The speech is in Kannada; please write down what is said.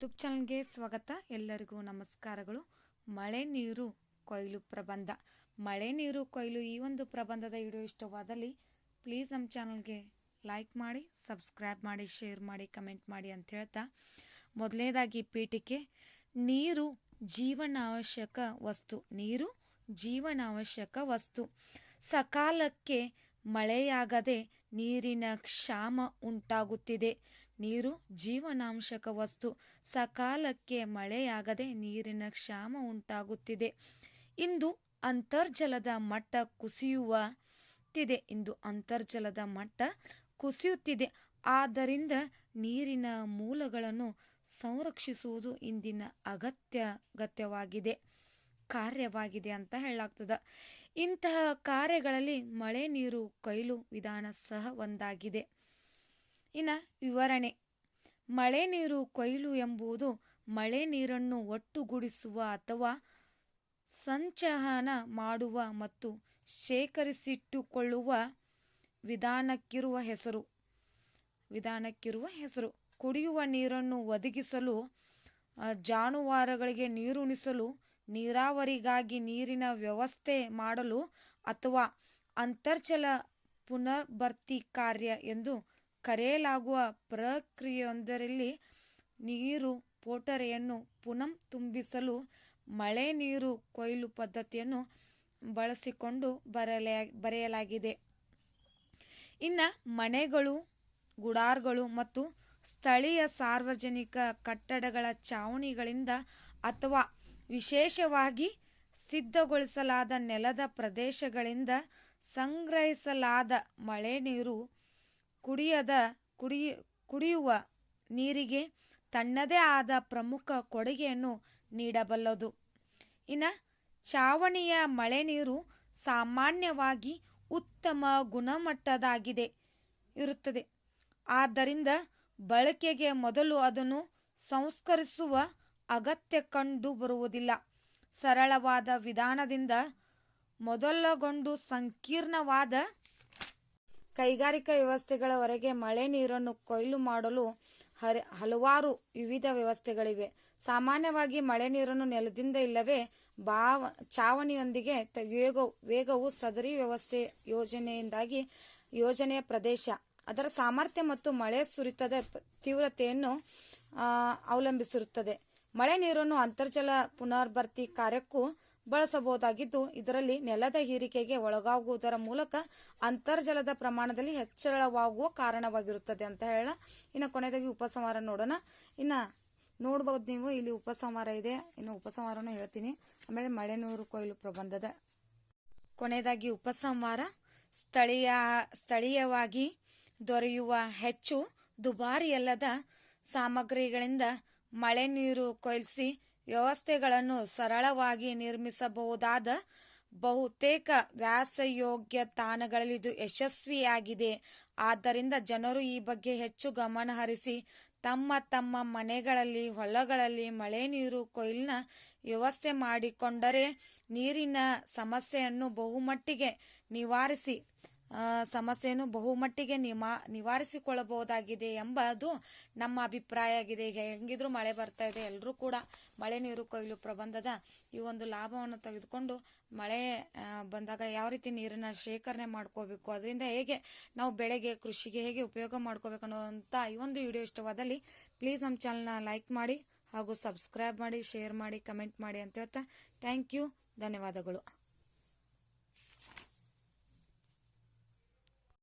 ಯೂಟ್ಯೂಬ್ ಚಾನಲ್ಗೆ ಸ್ವಾಗತ. ಎಲ್ಲರಿಗೂ ನಮಸ್ಕಾರಗಳು. ಮಳೆ ನೀರು ಕೊಯ್ಲು ಪ್ರಬಂಧ. ಮಳೆ ನೀರು ಕೊಯ್ಲು ಈ ಒಂದು ಪ್ರಬಂಧದ ವಿಡಿಯೋ ಇಷ್ಟವಾದಲ್ಲಿ ಪ್ಲೀಸ್ ನಮ್ಮ ಚಾನಲ್ಗೆ ಲೈಕ್ ಮಾಡಿ, ಸಬ್ಸ್ಕ್ರೈಬ್ ಮಾಡಿ, ಶೇರ್ ಮಾಡಿ, ಕಮೆಂಟ್ ಮಾಡಿ ಅಂತ ಹೇಳ್ತಾ. ಮೊದಲನೇದಾಗಿ ಪೀಠಿಕೆ, ನೀರು ಜೀವನಾವಶ್ಯಕ ವಸ್ತು. ನೀರು ಜೀವನಾವಶ್ಯಕ ವಸ್ತು. ಸಕಾಲಕ್ಕೆ ಮಳೆಯಾಗದೆ ನೀರಿನ ಕ್ಷಾಮ ಉಂಟಾಗುತ್ತಿದೆ. ನೀರು ಜೀವನಾಂಶಕ ವಸ್ತು. ಸಕಾಲಕ್ಕೆ ಮಳೆಯಾಗದೆ ನೀರಿನ ಕ್ಷಾಮ ಉಂಟಾಗುತ್ತಿದೆ. ಇಂದು ಅಂತರ್ಜಲದ ಮಟ್ಟ ಕುಸಿಯುತ್ತಿದೆ. ಇಂದು ಅಂತರ್ಜಲದ ಮಟ್ಟ ಕುಸಿಯುತ್ತಿದೆ. ಆದ್ದರಿಂದ ನೀರಿನ ಮೂಲಗಳನ್ನು ಸಂರಕ್ಷಿಸುವುದು ಇಂದಿನ ಅಗತ್ಯ, ಅಗತ್ಯವಾಗಿದೆ. ಕಾರ್ಯವಾಗಿದೆ ಅಂತ ಹೇಳಲಾಗ್ತದ. ಇಂತಹ ಕಾರ್ಯಗಳಲ್ಲಿ ಮಳೆ ನೀರು ಕೊಯ್ಲು ವಿಧಾನ ಸಹ ಒಂದಾಗಿದೆ. ಇನ್ನು ವಿವರಣೆ. ಮಳೆ ನೀರು ಕೊಯ್ಲು ಎಂಬುದು ಮಳೆ ನೀರನ್ನು ಒಟ್ಟುಗೂಡಿಸುವ ಅಥವಾ ಸಂಚಹನ ಮಾಡುವ ಮತ್ತು ಶೇಖರಿಸಿಟ್ಟುಕೊಳ್ಳುವ ವಿಧಾನಕ್ಕಿರುವ ಹೆಸರು. ವಿಧಾನಕ್ಕಿರುವ ಹೆಸರು. ಕುಡಿಯುವ ನೀರನ್ನು ಒದಗಿಸಲು ಜಾನುವಾರುಗಳಿಗೆ ನೀರುಣಿಸಲು ನೀರಾವರಿಗಾಗಿ ನೀರಿನ ವ್ಯವಸ್ಥೆ ಮಾಡಲು ಅಥವಾ ಅಂತರ್ಜಲ ಪುನರ್ಭರ್ತಿ ಕಾರ್ಯ ಎಂದು ಕರೆಯಲಾಗುವ ಪ್ರಕ್ರಿಯೆಯೊಂದರಲ್ಲಿ ನೀರು ಪೋಟರೆಯನ್ನು ಪುನಃ ತುಂಬಿಸಲು ಮಳೆ ನೀರು ಕೊಯ್ಲು ಪದ್ಧತಿಯನ್ನು ಬಳಸಿಕೊಂಡು ಬರೆಯಲಾಗಿದೆ. ಇನ್ನು ಮನೆಗಳು, ಗುಡಾರ್ಗಳು ಮತ್ತು ಸ್ಥಳೀಯ ಸಾರ್ವಜನಿಕ ಕಟ್ಟಡಗಳ ಚಾವಣಿಗಳಿಂದ ಅಥವಾ ವಿಶೇಷವಾಗಿ ಸಿದ್ಧಗೊಳಿಸಲಾದ ನೆಲದ ಪ್ರದೇಶಗಳಿಂದ ಸಂಗ್ರಹಿಸಲಾದ ಮಳೆ ನೀರು ಕುಡಿಯದ ಕುಡಿಯ ಕುಡಿಯುವ ನೀರಿಗೆ ತನ್ನದೇ ಆದ ಪ್ರಮುಖ ಕೊಡುಗೆಯನ್ನು ನೀಡಬಲ್ಲದು. ಇನ್ನ ಚಾವಣಿಯ ಮಳೆ ನೀರು ಸಾಮಾನ್ಯವಾಗಿ ಉತ್ತಮ ಗುಣಮಟ್ಟದಾಗಿದೆ, ಇರುತ್ತದೆ. ಆದ್ದರಿಂದ ಬಳಕೆಗೆ ಮೊದಲು ಅದನ್ನು ಸಂಸ್ಕರಿಸುವ ಅಗತ್ಯ ಕಂಡು ಬರುವುದಿಲ್ಲ. ಸರಳವಾದ ವಿಧಾನದಿಂದ ಮೊದಲಗೊಂಡು ಸಂಕೀರ್ಣವಾದ ಕೈಗಾರಿಕಾ ವ್ಯವಸ್ಥೆಗಳವರೆಗೆ ಮಳೆ ನೀರನ್ನು ಕೊಯ್ಲು ಮಾಡಲು ಹಲವಾರು ವಿವಿಧ ವ್ಯವಸ್ಥೆಗಳಿವೆ. ಸಾಮಾನ್ಯವಾಗಿ ಮಳೆ ನೀರನ್ನು ನೆಲದಿಂದ ಇಲ್ಲವೇ ಭಾವ, ಚಾವಣಿಯೊಂದಿಗೆ ವೇಗ ವೇಗವು ಸದರಿ ವ್ಯವಸ್ಥೆ ಯೋಜನೆಯಿಂದಾಗಿ ಯೋಜನೆಯ ಪ್ರದೇಶ. ಅದರ ಸಾಮರ್ಥ್ಯ ಮತ್ತು ಮಳೆ ಸುರಿತದ ತೀವ್ರತೆಯನ್ನು ಅವಲಂಬಿಸಿರುತ್ತದೆ. ಮಳೆ ನೀರನ್ನು ಅಂತರ್ಜಲ ಪುನರ್ಭರ್ತಿ ಕಾರ್ಯಕ್ಕೂ ಬಳಸಬಹುದಾಗಿದ್ದು, ಇದರಲ್ಲಿ ನೆಲದ ಹೀರಿಕೆಗೆ ಒಳಗಾಗುವುದರ ಮೂಲಕ ಅಂತರ್ಜಲದ ಪ್ರಮಾಣದಲ್ಲಿ ಹೆಚ್ಚಳವಾಗುವ ಕಾರಣವಾಗಿರುತ್ತದೆ ಅಂತ ಹೇಳ. ಇನ್ನು ಕೊನೆಯದಾಗಿ ಉಪಸಂಹಾರ ನೋಡೋಣ. ಇನ್ನು ನೋಡ್ಬೋದು ನೀವು, ಇಲ್ಲಿ ಉಪಸಂಹಾರ ಇದೆ. ಇನ್ನು ಉಪಸಂಹಾರನೂ ಹೇಳ್ತೀನಿ. ಆಮೇಲೆ ಮಳೆ ನೀರು ಕೊಯ್ಲು ಪ್ರಬಂಧದ. ಕೊನೆಯದಾಗಿ ಉಪಸಂಹಾರ. ಸ್ಥಳೀಯ, ಸ್ಥಳೀಯವಾಗಿ ದೊರೆಯುವ ಹೆಚ್ಚು ದುಬಾರಿಯಲ್ಲದ ಸಾಮಗ್ರಿಗಳಿಂದ ಮಳೆ ನೀರು ಕೊಯ್ಲಿಸಿ ವ್ಯವಸ್ಥೆಗಳನ್ನು ಸರಳವಾಗಿ ನಿರ್ಮಿಸಬಹುದಾದ ಬಹುತೇಕ ವ್ಯಾಸಯೋಗ್ಯ ತಾಣಗಳಲ್ಲಿ ಇದು ಯಶಸ್ವಿಯಾಗಿದೆ. ಆದ್ದರಿಂದ ಜನರು ಈ ಬಗ್ಗೆ ಹೆಚ್ಚು ಗಮನ ಹರಿಸಿ ತಮ್ಮ ತಮ್ಮ ಮನೆಗಳಲ್ಲಿ, ಹೊಲಗಳಲ್ಲಿ ಮಳೆ ನೀರು, ಕೊಯ್ಲಿನ ವ್ಯವಸ್ಥೆ ಮಾಡಿಕೊಂಡರೆ ನೀರಿನ ಸಮಸ್ಯೆಯನ್ನು ಬಹುಮಟ್ಟಿಗೆ ನಿವಾರಿಸಿ ಸಮಸ್ಯೆಯನ್ನು ಬಹುಮಟ್ಟಿಗೆ ನಿಮಾ, ನಿವಾರಿಸಿಕೊಳ್ಳಬಹುದಾಗಿದೆ ಎಂಬುದು ನಮ್ಮ ಅಭಿಪ್ರಾಯ ಆಗಿದೆ. ಈಗ ಹೆಂಗಿದ್ರು ಮಳೆ ಬರ್ತಾ ಇದೆ ಎಲ್ಲರೂ ಕೂಡ ಮಳೆ ನೀರು ಕೊಯ್ಲು ಪ್ರಬಂಧದ ಈ ಒಂದು ಲಾಭವನ್ನು ತೆಗೆದುಕೊಂಡು ಮಳೆ ಬಂದಾಗ ಯಾವ ರೀತಿ ನೀರನ್ನ ಶೇಖರಣೆ ಮಾಡ್ಕೋಬೇಕು, ಅದರಿಂದ ಹೇಗೆ ನಾವು ಬೆಳೆಗೆ, ಕೃಷಿಗೆ ಹೇಗೆ ಉಪಯೋಗ ಮಾಡ್ಕೋಬೇಕು ಅನ್ನೋಂಥ ಈ ಒಂದು ವಿಡಿಯೋ ಇಷ್ಟವಾದಲ್ಲಿ ಪ್ಲೀಸ್ ನಮ್ಮ ಚಾನಲ್ನ ಲೈಕ್ ಮಾಡಿ ಹಾಗೂ ಸಬ್ಸ್ಕ್ರೈಬ್ ಮಾಡಿ, ಶೇರ್ ಮಾಡಿ, ಕಮೆಂಟ್ ಮಾಡಿ ಅಂತ ಹೇಳ್ತಾ ಥ್ಯಾಂಕ್ ಯು, ಧನ್ಯವಾದಗಳು.